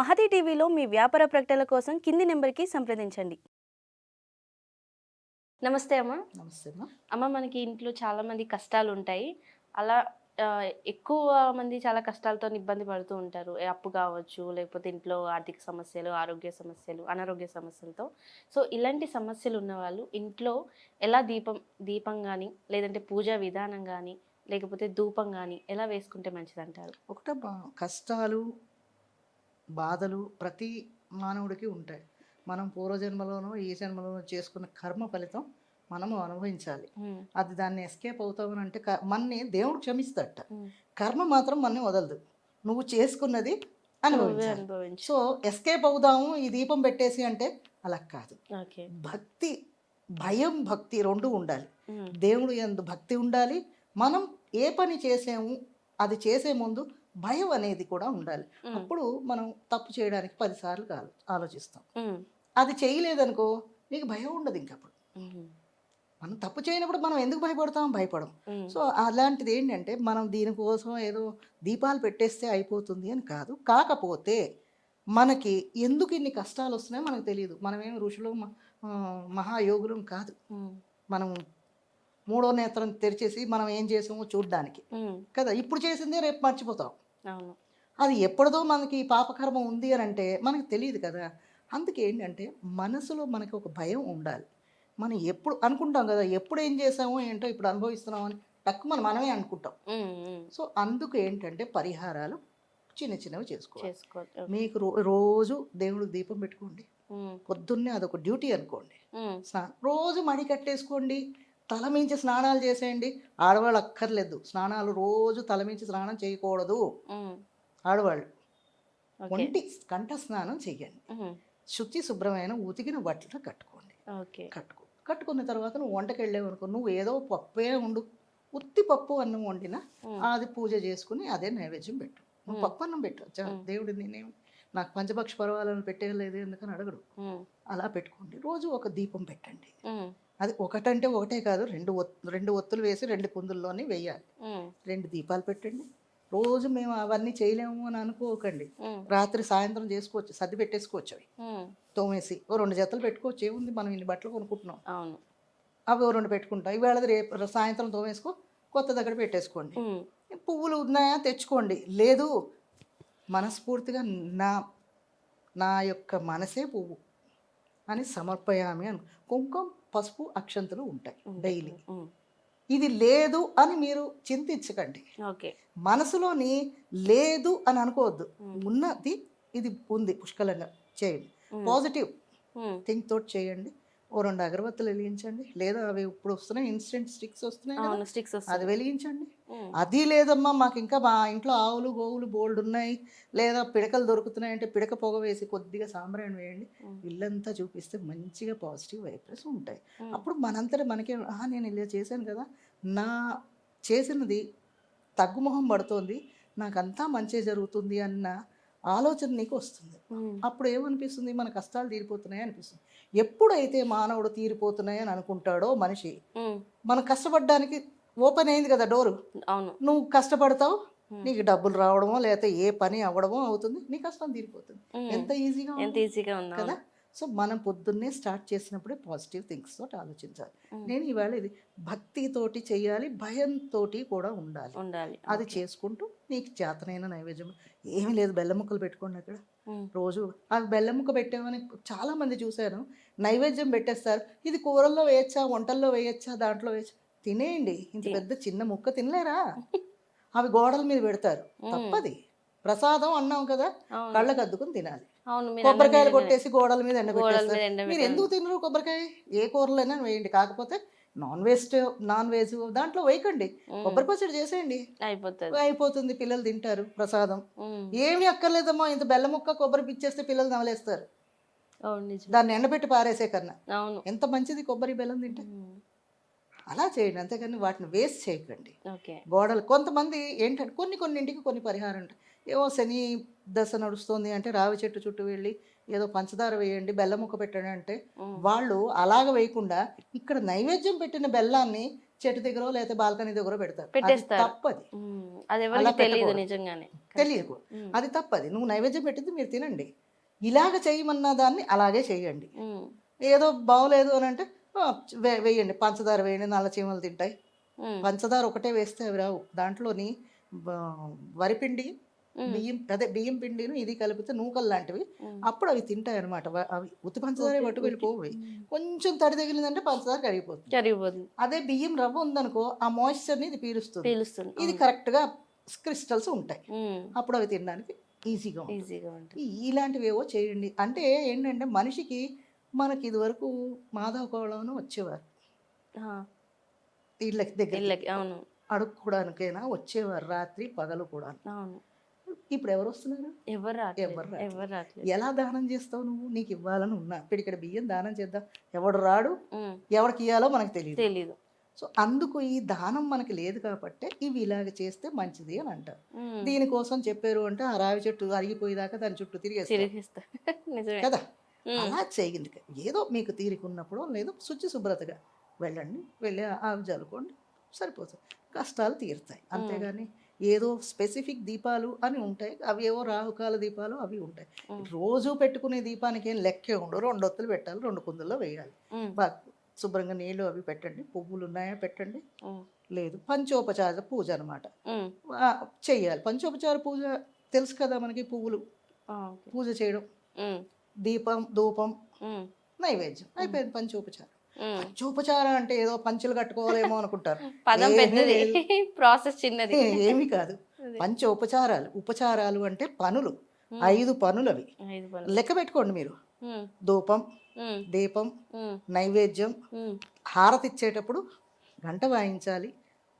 మహతి టీవీలో మీ వ్యాపార ప్రకటనల కోసం కింది నెంబర్కి సంప్రదించండి. నమస్తే అమ్మ. నమస్తే అమ్మా. అమ్మ మనకి ఇంట్లో చాలా మంది కష్టాలు ఉంటాయి అలా ఎక్కువ మంది చాలా కష్టాలతో ఇబ్బంది పడుతూ ఉంటారు. అప్పు కావచ్చు లేకపోతే ఇంట్లో ఆర్థిక సమస్యలు ఆరోగ్య సమస్యలు అనారోగ్య సమస్యలతో. సో ఇలాంటి సమస్యలు ఉన్న వాళ్ళు ఇంట్లో ఎలా దీపం దీపం కానీ లేదంటే పూజా విధానం కానీ లేకపోతే ధూపం కానీ ఎలా వేసుకుంటే మంచిది అంటారు ఒకటమ్మా కష్టాలు బాధలు ప్రతి మానవుడికి ఉంటాయి. మనం పూర్వజన్మలోనో ఈ జన్మలోనో చేసుకున్న కర్మ ఫలితం మనము అనుభవించాలి. అది దాన్ని ఎస్కేప్ అవుతామని అంటే క- మన్ని దేవుడు క్షమిస్తాడట. కర్మ మాత్రం మన్ని వదలదు. నువ్వు చేసుకున్నది అనుభవించాలి. అనుభవించు. సో ఎస్కేప్ అవుదాము ఈ దీపం పెట్టేసి అంటే అలా కాదు. భక్తి భయం భక్తి రెండు ఉండాలి. దేవుడు ఎందు భక్తి ఉండాలి. మనం ఏ పని చేసాము అది చేసే ముందు భయం అనేది కూడా ఉండాలి. అప్పుడు మనం తప్పు చేయడానికి పదిసార్లు ఆలో- ఆలోచిస్తాం. అది చేయలేదనుకో నీకు భయం ఉండదు ఇంకప్పుడు. మనం తప్పు చేయనప్పుడు మనం ఎందుకు భయపడతాం? భయపడం. సో అలాంటిది ఏంటంటే మనం దీనికోసం ఏదో దీపాలు పెట్టేస్తే అయిపోతుంది అని కాదు. కాకపోతే మనకి ఎందుకు ఇన్ని కష్టాలు వస్తున్నాయో మనకు తెలియదు మనమేం ఋషులు మహాయోగులం కాదు. మనం మూడో నేత్రం తెరిచేసి మనం ఏం చేసామో చూడ్డానికి. కదా ఇప్పుడు చేసిందే రేపు మర్చిపోతాం. అది ఎప్పుడుదో మనకి పాపకర్మ ఉంది అని అంటే మనకు తెలియదు కదా. అందుకే ఏంటంటే మనసులో మనకి ఒక భయం ఉండాలి. మనం ఎప్పుడు అనుకుంటాం కదా ఎప్పుడు ఏం చేసామో ఏంటో ఇప్పుడు అనుభవిస్తున్నాం అని తక్కువ మనం మనమే అనుకుంటాం. సో అందుకు ఏంటంటే పరిహారాలు చిన్న చిన్నవి చేసుకోవాలి. మీకు రోజు దేవుడికి దీపం పెట్టుకోండి. పొద్దున్నే అదొక డ్యూటీ అనుకోండి. రోజు మడి కట్టేసుకోండి తల మించి స్నానాలు చేసేయండి. ఆడవాళ్ళు అక్కర్లేదు. స్నానాలు రోజు తల మించి స్నానం చేయకూడదు. ఆడవాళ్ళు. ఒంటి కంఠ స్నానం చెయ్యండి శుచి శుభ్రమైన ఉతికిన బట్టలు కట్టుకోండి. కట్టుకో. కట్టుకున్న తర్వాత నువ్వు వంటకి వెళ్ళావు అనుకో నువ్వు ఏదో పప్పే ఉండు. ఉత్తి పప్పు అన్నం వండినా అది పూజ చేసుకుని అదే నైవేద్యం పెట్టు. నువ్వు పప్పు అన్నం పెట్టు. దేవుడు నేనేం నాకు పంచపక్ష పర్వాలను పెట్టేయలేదు ఎందుకని అడగడు. అలా పెట్టుకోండి. రోజు ఒక దీపం పెట్టండి. అది ఒకటంటే ఒకటే కాదు రెండు రెండు ఒత్తులు వేసి రెండు కుందుల్లోనే వేయాలి. రెండు దీపాలు పెట్టండి. రోజు మేము అవన్నీ చేయలేము అని అనుకోకండి. రాత్రి సాయంత్రం చేసుకోవచ్చు సర్ది పెట్టేసుకోవచ్చు అవి. తోమేసి ఓ రెండు జతలు పెట్టుకోవచ్చు. ఏముంది మనం ఇన్ని బట్టలు కొనుక్కుంటున్నాం? అవును. అవి ఓ రెండు పెట్టుకుంటాం. ఇవాళ రేపు సాయంత్రం తోమేసుకో కొత్త దగ్గర పెట్టేసుకోండి. పువ్వులు ఉన్నాయా తెచ్చుకోండి. లేదు మనస్ఫూర్తిగా నా నా యొక్క మనసే పువ్వు అని సమర్పయామి అని కుంకుమ పసుపు అక్షంతలు ఉంటాయి డైలీ ఇది లేదు అని మీరు చింతించకండి. మనసులోని లేదు అని అనుకోవద్దు. ఉన్నది ఇది ఉంది పుష్కలంగా చేయండి. పాజిటివ్ థింక్ తోటి చేయండి. ఓ రెండు అగరబత్తులు వెలిగించండి. లేదా అవి ఇప్పుడు వస్తున్నాయి ఇన్స్టెంట్ స్టిక్స్ వస్తున్నాయి స్టిక్స్ అది వెలిగించండి. అది లేదమ్మా మాకు ఇంకా మా ఇంట్లో ఆవులు గోవులు బోల్డ్ ఉన్నాయి. లేదా పిడకలు దొరుకుతున్నాయి అంటే పిడక పొగ వేసి కొద్దిగా సాంబ్రాణి వేయండి. ఇల్లంతా చూపిస్తే మంచిగా పాజిటివ్ వైబ్రేస్ ఉంటాయి. అప్పుడు మనంతట మనకే "ఆ, నేను ఇలా చేశాను కదా. నా చేసినది తగ్గుముఖం పడుతోంది. నాకంతా మంచి జరుగుతుంది అన్న ఆలోచన నీకు వస్తుంది. అప్పుడు ఏమనిపిస్తుంది? మన కష్టాలు తీరిపోతున్నాయి అనిపిస్తుంది. ఎప్పుడైతే మానవుడు తీరిపోతున్నాయి అని అనుకుంటాడో మనిషి మనం కష్టపడడానికి ఓపెన్ అయింది కదా డోరు. అవును. నువ్వు కష్టపడతావు నీకు డబ్బులు రావడమో లేకపోతే ఏ పని అవ్వడమో అవుతుంది. నీ కష్టం తీరిపోతుంది. ఎంత ఈజీగా ఎంత ఈజీగా ఉందా కదా? సో మనం పొద్దున్నే స్టార్ట్ చేసినప్పుడే పాజిటివ్ థింగ్స్ తోటి ఆలోచించాలి. నేను ఇవాళ ఇది భక్తితోటి చేయాలి భయంతో కూడా ఉండాలి. ఉండాలి. అది చేసుకుంటూ నీకు చేతనైన నైవేద్యం. ఏమీ లేదు బెల్లం ముక్కలు పెట్టుకోండి అక్కడ. రోజు అవి బెల్లం ముక్క పెట్టామని చాలా మంది చూశాను నైవేద్యం పెట్టేస్తారు. ఇది కూరల్లో వేయచ్చా వంటల్లో వేయచ్చా దాంట్లో వేయచ్చా? తినేయండి. ఇంత పెద్ద చిన్న ముక్క తినలేరా? అవి గోడల మీద పెడతారు. తప్పది. ప్రసాదం అన్నాం కదా. కళ్ళకు అద్దుకుని తినాలి. కొబ్బరికాయలు కొట్టేసి గోడల మీద ఎండ గోడల మీద పెట్టేస్తారు ఎండ మీరు ఎందుకు తినరు కొబ్బరికాయ? ఏ కూరలైనా వేయండి. కాకపోతే నాన్ వెజ్ నాన్ వెజ్ దాంట్లో వేయకండి. కొబ్బరి పచ్చడి చేసేయండి. అయిపోతుంది. అయిపోతుంది పిల్లలు తింటారు ప్రసాదం. ఏమీ అక్కర్లేదమ్మా ఇంత బెల్లం ముక్క కొబ్బరి పిచ్చేస్తే పిల్లలు నవలేస్తారు. దాన్ని ఎండబెట్టి పారేసే కన్నా. ఎంత మంచిది కొబ్బరి బెల్లం తింటే. అలా చేయండి అంతేకాని వాటిని వేస్ట్ చేయకండి. గోడలు కొంతమంది ఏంటంటే కొన్ని కొన్నింటికి కొన్ని పరిహారం ఉంటాయి. ఏవో శని దశ నడుస్తుంది అంటే రావి చెట్టు చుట్టూ వెళ్ళి ఏదో పంచదార వేయండి బెల్లం ముక్క పెట్టండి అంటే. వాళ్ళు అలాగ వేయకుండా ఇక్కడ నైవేద్యం పెట్టిన బెల్లాన్ని చెట్టు దగ్గర లేకపోతే బాల్కనీ దగ్గర పెడతారు. తప్పది. తెలియదు. నిజంగానే. ఉమ్, అది తప్పది. నువ్వు నైవేద్యం పెట్టింది మీరు తినండి. ఇలాగ చేయమన్న దాన్ని అలాగే చేయండి. ఏదో బాగోలేదు అని అంటే వేయండి. పంచదార వేయండి. నల్ల చీమలు తింటాయి. పంచదార ఒకటే వేస్తే అవి రావు. దాంట్లోని వరిపిండి బియ్యం అదే బియ్యం పిండిను ఇది కలిపితే నూకలు లాంటివి. అప్పుడు అవి తింటాయి అనమాట అవి ఉత్తి పంచదార పట్టుకు ఉమ్. కొంచెం తడి తగిలిందంటే పంచదార కరిగిపోతుంది. జరిగిపోతుంది అదే బియ్యం రవ్వ ఉందనుకో ఆ మాయిశ్చర్ని ఇది పీలుస్తుంది. పీలుస్తుంది ఇది కరెక్ట్గా క్రిస్టల్స్ ఉంటాయి. అప్పుడు అవి తినడానికి ఈజీగా ఈజీగా ఉంటుంది. ఈ- ఇలాంటివి ఏవో చేయండి. అంటే ఏంటంటే మనిషికి మనకి ఇదివరకు మాధవ కోవడంలో వచ్చేవారు. వీళ్ళకి దగ్గర అవును. అడుక్కోవడానికైనా వచ్చేవారు రాత్రి పగలు కూడా అవును. ఇప్పుడు ఎవరు వస్తున్నారు ఎవరు ఎలా దానం చేస్తావు నువ్వు? నీకు ఇవ్వాలని ఉన్నా. ఇప్పుడు ఇక్కడ బియ్యం దానం చేద్దాం. ఎవడు రాడు? ఎవరికి ఇవ్వాలో మనకు తెలియదు సో అందుకు ఈ దానం మనకి లేదు కాబట్టి ఇవి ఇలాగ చేస్తే మంచిది అని అంటారు. దీనికోసం చెప్పారు అంటే ఆ రావి చెట్టు అరిగిపోయేదాకా దాని చుట్టూ తిరిగేస్తారు. కదా? అలా చేయండి ఏదో మీకు తీరికున్నప్పుడు లేదో శుచి శుభ్రతగా వెళ్ళండి. వెళ్ళి ఆవి జల్లుకోండి. సరిపోతుంది. కష్టాలు తీరుతాయి. అంతేగాని ఏదో స్పెసిఫిక్ దీపాలు అని ఉంటాయి. అవి ఏవో రాహుకాల దీపాలు అవి ఉంటాయి. రోజు పెట్టుకునే దీపానికి ఏం లెక్కే ఉండవు. రెండు ఒత్తులు పెట్టాలి రెండు కుందుల్లో వేయాలి. బాగా శుభ్రంగా నీళ్ళు అవి పెట్టండి. పువ్వులు ఉన్నాయా పెట్టండి. లేదు పంచోపచార పూజ అనమాట చెయ్యాలి. పంచోపచార పూజ తెలుసు కదా మనకి పువ్వులు. పూజ చేయడం. దీపం ధూపం నైవేద్యం. అయిపోయింది పంచోపచారం. పంచోపచారం అంటే ఏదో పంచులు కట్టుకోవాలేమో అనుకుంటారు. పదం పెద్దది. ప్రాసెస్ చిన్నది. ఏమి కాదు. పంచ ఉపచారాలు. ఉపచారాలు అంటే పనులు. ఐదు పనులు. అవి లెక్క పెట్టుకోండి మీరు. ధూపం దీపం నైవేద్యం హారతి ఇచ్చేటప్పుడు గంట వాయించాలి.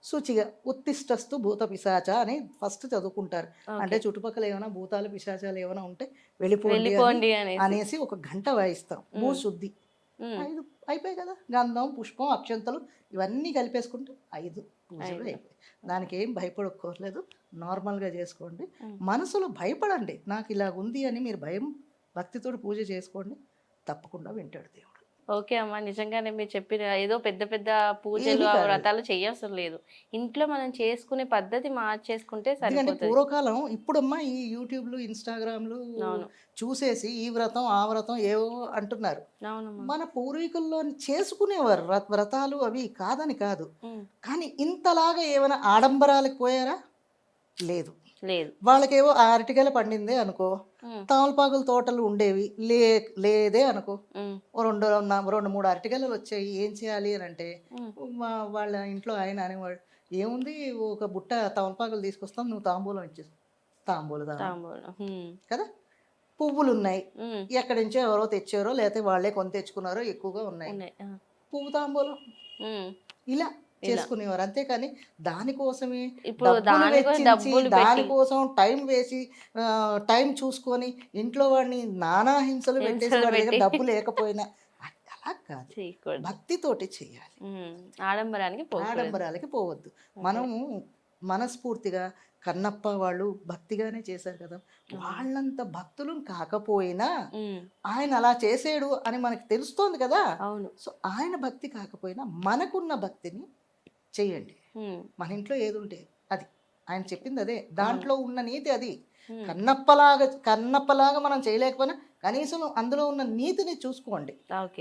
శుచిగా ఉత్తిష్టస్తు భూత పిశాచ అని ఫస్ట్ చదువుకుంటారు. అంటే చుట్టుపక్కల ఏమైనా భూతాలు పిశాచాలు ఏమైనా ఉంటే వెళ్ళిపోండి అని- వెళ్ళిపోండి అనేసి ఒక గంట వాయిస్తాం. భూశుద్ధి. ఐదు అయిపోయాయి కదా. గంధం పుష్పం అక్షంతలు ఇవన్నీ కలిపేసుకుంటే ఐదు పూజలు. అయిపోయాయి. దానికి ఏం భయపడక్కర్లేదు. నార్మల్గా చేసుకోండి. మనసులో భయపడండి. నాకు ఇలా ఉంది అని మీరు భయం భక్తితో పూజ చేసుకోండి. తప్పకుండా వింటాడు దేవుడు. ఓకే అమ్మా నిజంగానే మీరు చెప్పిన ఏదో పెద్ద పెద్ద పూజలు. వ్రతాలు చేయవసరం లేదు. ఇంట్లో మనం చేసుకునే పద్ధతి మార్చేసుకుంటే సరిపోతుంది. పూర్వకాలం ఇప్పుడమ్మా ఈ యూట్యూబ్లు ఇన్స్టాగ్రామ్లు చూసేసి ఈ వ్రతం ఆ వ్రతం ఏవో అంటున్నారు. మన పూర్వీకుల్లో చేసుకునేవారు వ్ర- వ్రతాలు అవి కాదని కాదు. కానీ ఇంతలాగా ఏమైనా ఆడంబరాలకు పోయారా? లేదు. లేదు. వాళ్ళకేవో ఆ అరటికాయల పండిందే అనుకో తమలపాకుల తోటలు ఉండేవి లే లేదే అనుకో. రెండు రెండు మూడు అరటికాయలు వచ్చాయి ఏం చేయాలి అని అంటే వాళ్ళ ఇంట్లో ఆయన అనేవాడు ఏముంది ఒక బుట్ట తమలపాకులు తీసుకొస్తాం నువ్వు తాంబూలం ఇచ్చేసి తాంబూల తాంబూలం కదా? పువ్వులు ఉన్నాయి. ఎక్కడి నుంచో ఎవరో తెచ్చారో లేకపోతే వాళ్ళే కొని తెచ్చుకున్నారో ఎక్కువగా ఉన్నాయి. పువ్వు తాంబూలం. ఇలా చేసుకునేవారు. అంతేకాని దానికోసమే ఇప్పుడు దానికోసం టైం వేసి టైం చూసుకొని ఇంట్లో వాడిని నానా హింసలు పెట్టేసి. డబ్బు లేకపోయినా అలా కాదు. భక్తితోటి చేయాలి. ఆడంబరానికి ఆడంబరాలకి పోవద్దు. మనము మనస్ఫూర్తిగా కన్నప్ప వాళ్ళు భక్తిగానే చేశారు కదా. వాళ్ళంత భక్తులు కాకపోయినా ఆయన అలా చేసాడు అని మనకి తెలుస్తోంది కదా. సో ఆయన భక్తి కాకపోయినా మనకున్న భక్తిని చేయండి. మన ఇంట్లో ఏది ఉంటే అది. ఆయన చెప్పింది అదే. దాంట్లో ఉన్న నీతి అది. కన్నప్పలాగా కన్నప్పలాగా మనం చేయలేకపోయినా కనీసం అందులో ఉన్న నీతిని చూసుకోండి.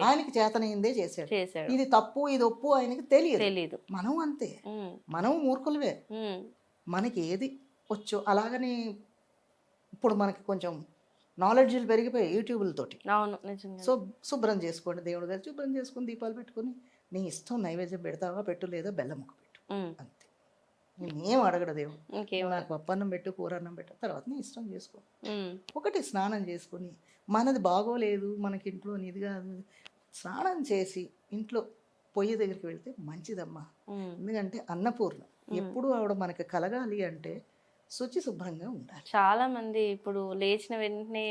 ఆయనకి చేతనైందే చేశాడు. ఇది తప్పు ఇది ఒప్పు ఆయనకి తెలియదు. మనం అంతే. మనం మూర్ఖులవే మనకి ఏది వచ్చో అలాగని ఇప్పుడు మనకి కొంచెం నాలెడ్జ్లు పెరిగిపోయాయి యూట్యూబ్లతోటి అవును. సో శుభ్రం చేసుకోండి దేవుడు గారు శుభ్రం చేసుకొని దీపాలు పెట్టుకొని నీ ఇష్టం నైవేద్యం పెడతావా పెట్టు లేదా బెల్లం ముక్క పెట్టు అంతే. నేనేం అడగడు దేవుడు. ఇంకేం నాకు పప్పన్నం పెట్టు కూరన్నం పెట్టు తర్వాత నీ ఇష్టం చేసుకో. ఒకటి స్నానం చేసుకొని మనది బాగోలేదు మనకి ఇంట్లో ఇది కాదు స్నానం చేసి ఇంట్లో పొయ్యి దగ్గరికి వెళ్తే మంచిదమ్మా. ఎందుకంటే అన్నపూర్ణ. ఎప్పుడు ఆవిడ మనకి కలగాలి అంటే శుచి శుభ్రంగా ఉండాలి. చాలా మంది ఇప్పుడు లేచిన వెంటనే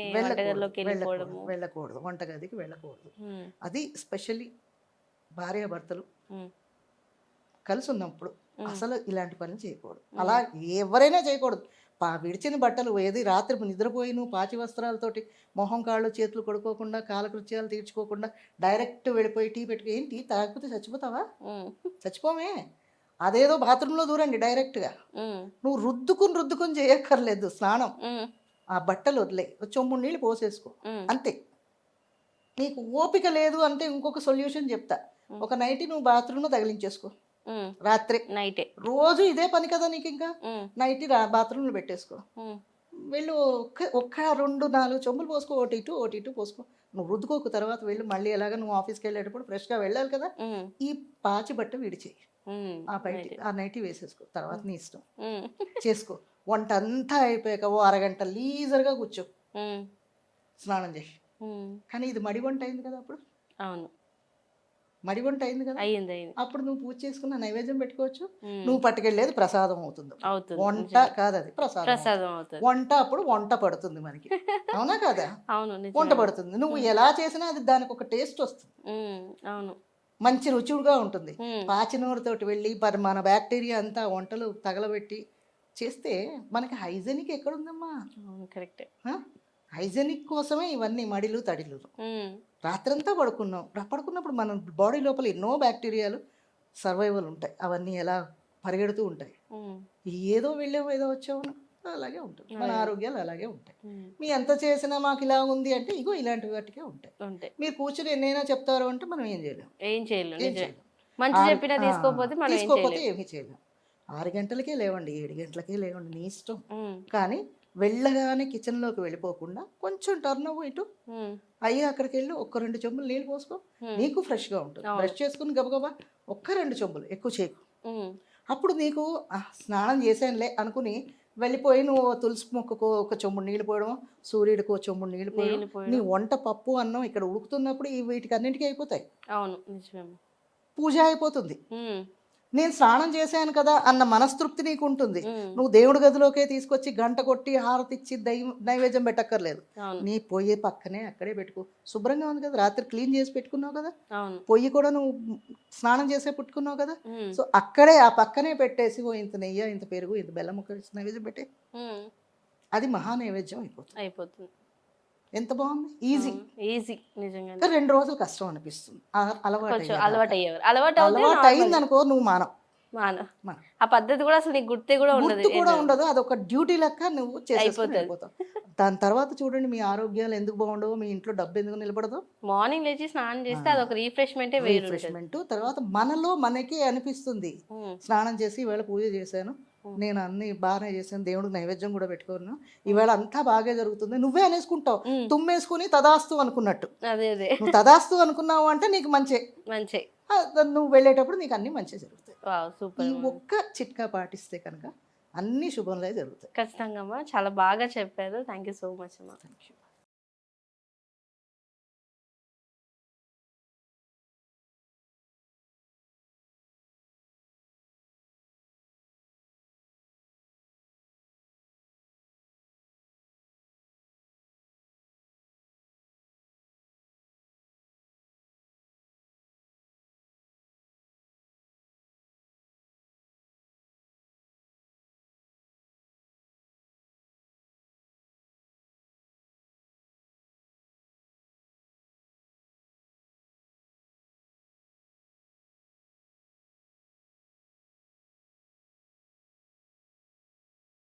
వెళ్ళకూడదు వెళ్ళకూడదు వంటగదికి వెళ్ళకూడదు. అది స్పెషల్లీ భార్యాభర్తలు ఉమ్, కలిసి ఉన్నప్పుడు అసలు ఇలాంటి పనులు చేయకూడదు. అలా ఎవరైనా చేయకూడదు. పా విడిచిన బట్టలు ఏది రాత్రి నిద్రపోయి నువ్వు పాచి వస్త్రాలతోటి మొహం కాళ్ళు చేతులు కొడుకోకుండా కాలకృత్యాలు తీర్చుకోకుండా డైరెక్ట్ వెళ్ళిపోయి టీ పెట్టుకు ఏం టీ తాగకపోతే చచ్చిపోతావా చచ్చిపోమే. అదేదో బాత్రూంలో దూరండి డైరెక్ట్గా. నువ్వు రుద్దుకుని రుద్దుకుని చేయక్కర్లేదు స్నానం. ఆ బట్టలు వదిలే. చొమ్ముడు నీళ్ళు పోసేసుకో. అంతే. నీకు ఓపిక లేదు అంటే ఇంకొక సొల్యూషన్ చెప్తా. ఒక నైట్ నువ్వు బాత్రూంలో తగిలించేసుకో. రాత్రి. నైటే. రోజు ఇదే పని కదా నీకు ఇంకా నైట్ రా బాత్రూంలో పెట్టేసుకో. వెళ్ళు ఒక్క ఒక్క రెండు నాలుగు చెంబులు పోసుకో ఒకటి ఇటు ఒకటి ఇటు పోసుకో. నువ్వు రుద్దుకోకు తర్వాత వెళ్ళి మళ్ళీ ఎలాగ నువ్వు ఆఫీస్కి వెళ్ళేటప్పుడు ఫ్రెష్గా వెళ్ళాలి కదా? ఈ పాచి బట్ట విడిచేయి. ఆ బయట ఆ నైటీ వేసేసుకో తర్వాత నీ ఇష్టం. చేసుకో. వంట అంతా అయిపోయాక ఓ అరగంట లీజర్గా కూర్చో. స్నానం చేసి. కానీ ఇది మడి వంట అయింది కదా అప్పుడు? అవును. మడి వంట అయింది కదా. అయ్యింది అయ్యింది. అప్పుడు నువ్వు పూజ చేసుకున్న నైవేద్యం పెట్టుకోవచ్చు. నువ్వు పట్టుకెళ్ళేది ప్రసాదం అవుతుంది. వంట కాదు అది ప్రసాదం అవుతుంది. వంట అప్పుడు వంట పడుతుంది మనకి. అవునా కదా? అవును వంట. పడుతుంది. నువ్వు ఎలా చేసినా అది దానికి ఒక టేస్ట్ వస్తుంది. అవును. మంచి రుచిగా ఉంటుంది. పాచినూరుతోటి వెళ్ళి మన బ్యాక్టీరియా అంతా వంటలు తగలబెట్టి చేస్తే మనకి హైజెనిక్ ఎక్కడుందమ్మా? కరెక్టే. హైజెనిక్ కోసమే ఇవన్నీ మడిలు తడిలు. రాత్రంతా పడుకున్నాం. పడుకున్నప్పుడు మన బాడీ లోపల ఎన్నో బ్యాక్టీరియాలు సర్వైవల్ ఉంటాయి. అవన్నీ ఎలా పరిగెడుతూ ఉంటాయి. ఏదో వెళ్ళాము ఏదో వచ్చాము అలాగే ఉంటుంది మన ఆరోగ్యాలు అలాగే ఉంటాయి. మీ ఎంత చేసినా మాకు ఇలా ఉంది అంటే ఇగో ఇలాంటి వాటికే ఉంటాయి. మీరు కూర్చుని ఎన్నైనా చెప్తారు అంటే మనం ఏం చేయలేం. ఏం చేయలేము ఏం నిజమే. చేయలేం. మంచి ఆరు- చెప్పినా ఆ, తీసుకోకపోతే తీసుకోకపోతే చేయలేము ఏమీ చేయలేం. ఆరు గంటలకే లేవండి ఏడు గంటలకే లేవండి నీ ఇష్టం. కానీ వెళ్ళగానే కిచెన్లోకి వెళ్ళిపోకుండా కొంచెం టర్న్ అవ్వు ఇటు. అయ్యి అక్కడికి వెళ్ళి ఒక్క రెండు చెంబులు నీళ్ళు పోసుకో. నీకు ఫ్రెష్గా ఉంటుంది. బ్రష్ చేసుకుని గబగబా ఒక్క రెండు చెంబులు ఎక్కువ చేయకు. అప్పుడు నీకు "ఆ, స్నానం చేశానులే అనుకుని వెళ్ళిపోయి నువ్వు తులసి మొక్కకు ఒక చెంబు నీళ్ళు పోయడం సూర్యుడికి ఒక చెంబు నీళ్ళు పోయడం. నీ వంట పప్పు అన్నం ఇక్కడ ఉడుకుతున్నప్పుడు ఈ వీటికి అన్నిటికీ అయిపోతాయి. అవును పూజ అయిపోతుంది. నేను స్నానం చేశాను కదా అన్న మనస్తృప్తి నీకు ఉంటుంది నువ్వు దేవుడి గదిలోకే తీసుకొచ్చి గంట కొట్టి హారతి ఇచ్చి దైవ నైవేద్యం పెట్టక్కర్లేదు. నీ పొయ్యి పక్కనే అక్కడే పెట్టుకో. శుభ్రంగా ఉంది కదా. రాత్రి క్లీన్ చేసి పెట్టుకున్నావు కదా. పొయ్యి కూడా నువ్వు స్నానం చేసే పెట్టుకున్నావు కదా. సో అక్కడే ఆ పక్కనే పెట్టేసి ఓ ఇంత నెయ్యి ఇంత పెరుగు ఇంత బెల్లం నైవేద్యం పెట్టే. అది మహా నైవేద్యం అయిపోతుంది. అయిపోతుంది. ఎంత బాగుంది? ఈజీ ఈజీ నిజంగా రెండు రోజులు కష్టం అనిపిస్తుంది. అలవాటు. అలవాటు అయ్యేవారు అలవాటు అలవాటు. అయింది అనుకో నువ్వు మానవు. మాన మాన. ఆ పద్ధతి కూడా అసలు నీకు గుర్తే కూడా ఉండదు కూడా ఉండదు. అదొక డ్యూటీ లెక్క నువ్వు. వెళ్ళిపోతావు. దాని తర్వాత చూడండి మీ ఆరోగ్యాలు ఎందుకు బాగుండవు? మీ ఇంట్లో డబ్బు ఎందుకు నిలబడదు? మార్నింగ్ లేచి స్నానం చేస్తే అదొక రీఫ్రెష్మెంటే రిఫ్రెష్మెంట్ తర్వాత మనలో మనకి అనిపిస్తుంది. స్నానం చేసి ఈవేళ పూజ చేశాను. నేను అన్ని బాగానే చేశాను దేవుడికి నైవేద్యం కూడా పెట్టుకున్నాను. ఈవేళ అంతా బాగా జరుగుతుంది. నువ్వే అనేసుకుంటావు. తుమ్మేసుకుని తదాస్తు అనుకున్నట్టు. అదే అదే. నువ్వు తదాస్తు అనుకున్నావు అంటే నీకు మంచి. మంచి. నువ్వు వెళ్ళేటప్పుడు నీకు అన్ని మంచి జరుగుతాయి. ఈ ఒక్క చిట్కా పాటిస్తే కనుక అన్ని శుభంలో జరుగుతాయి. ఖచ్చితంగా అమ్మా. చాలా బాగా చెప్పారు. థ్యాంక్ యూ సో మచ్ అమ్మా. Thank you